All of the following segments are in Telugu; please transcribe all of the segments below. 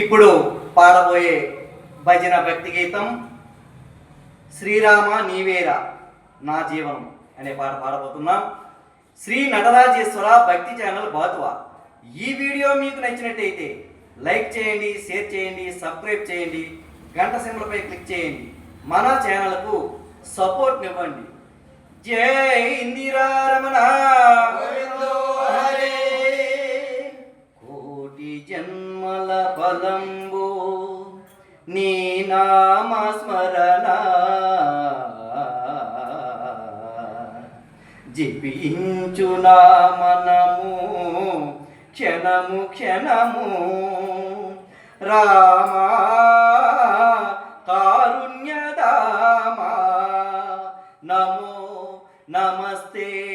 ఇప్పుడు పాడబోయే భజన భక్తి గీతం శ్రీరామ నీవేరా నా జీవనం అనే పాట పాడబోతున్నాం. శ్రీ నటరాజేశ్వర భక్తి ఛానల్ బాతువా. ఈ వీడియో మీకు నచ్చినట్టయితే లైక్ చేయండి షేర్ చేయండి సబ్స్క్రైబ్ చేయండి గంట సింబలపై క్లిక్ చేయండి. మన ఛానల్కు సపోర్ట్ ఇవ్వండి జై ఇందిరా రమణ కోటి జన్మల బలంబు నీ నామస్మరణ జిపించునా మనము క్షణము క్షణము. రామా కారుణ్యదామా నమో నమస్తే.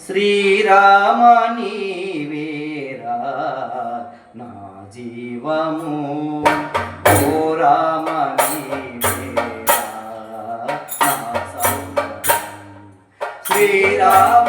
శ్రీరామ నీవేరా నా జీవము. ఓ రామ నీవేరా నా శ్రీరామ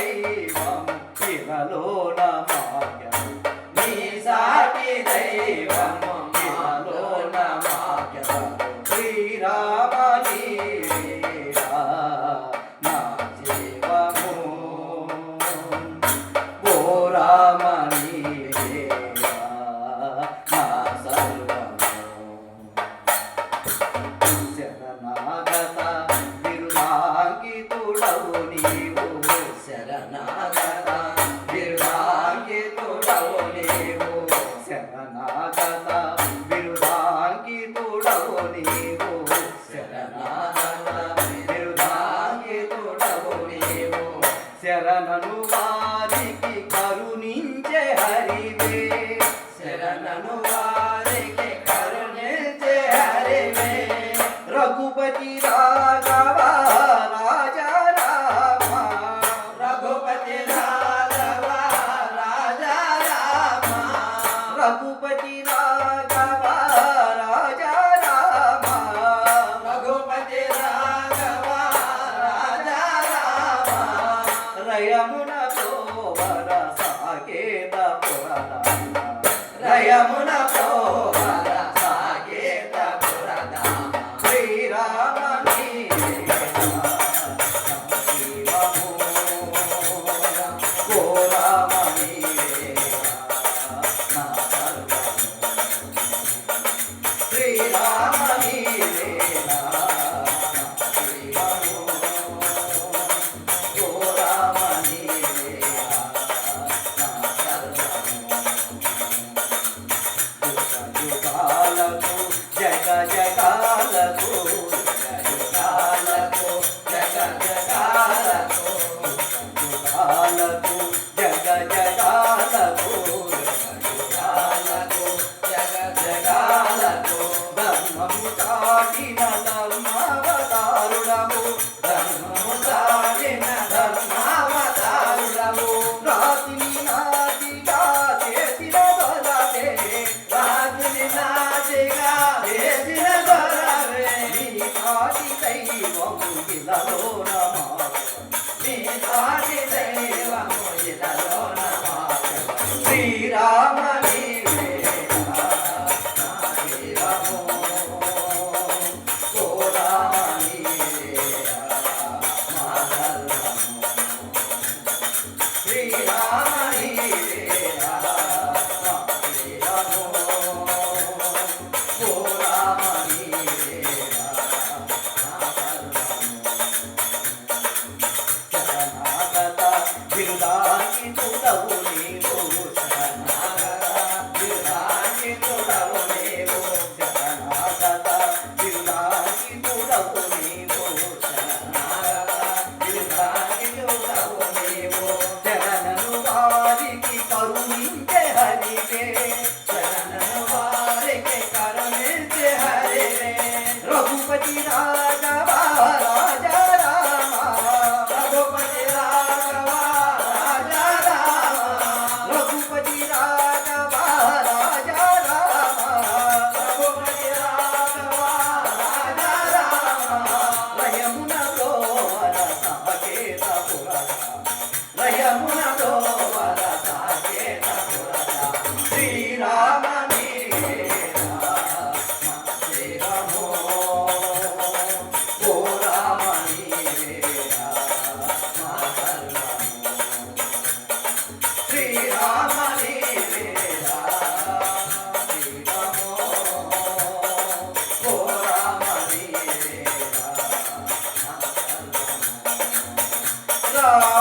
దైవం ఇహలోన మాయము నీ సాటి దైవం ఇహలోన మాయము శ్రీరామ శరణాగత బిరుదాంకితుడవు నీవు శరణాగత బిరుదాంకితుడవు నీవు శరణాగత బిరుదాంకితుడవు నీవు శరణను వారికి కరుణించే హరివే శరణను వారికి కరుణించే హరివే. రఘుపతి రా రయమున ప్రోవర సాకేత పురదాన రయమున నీ సాటి దైవము ఇలలో Tchau!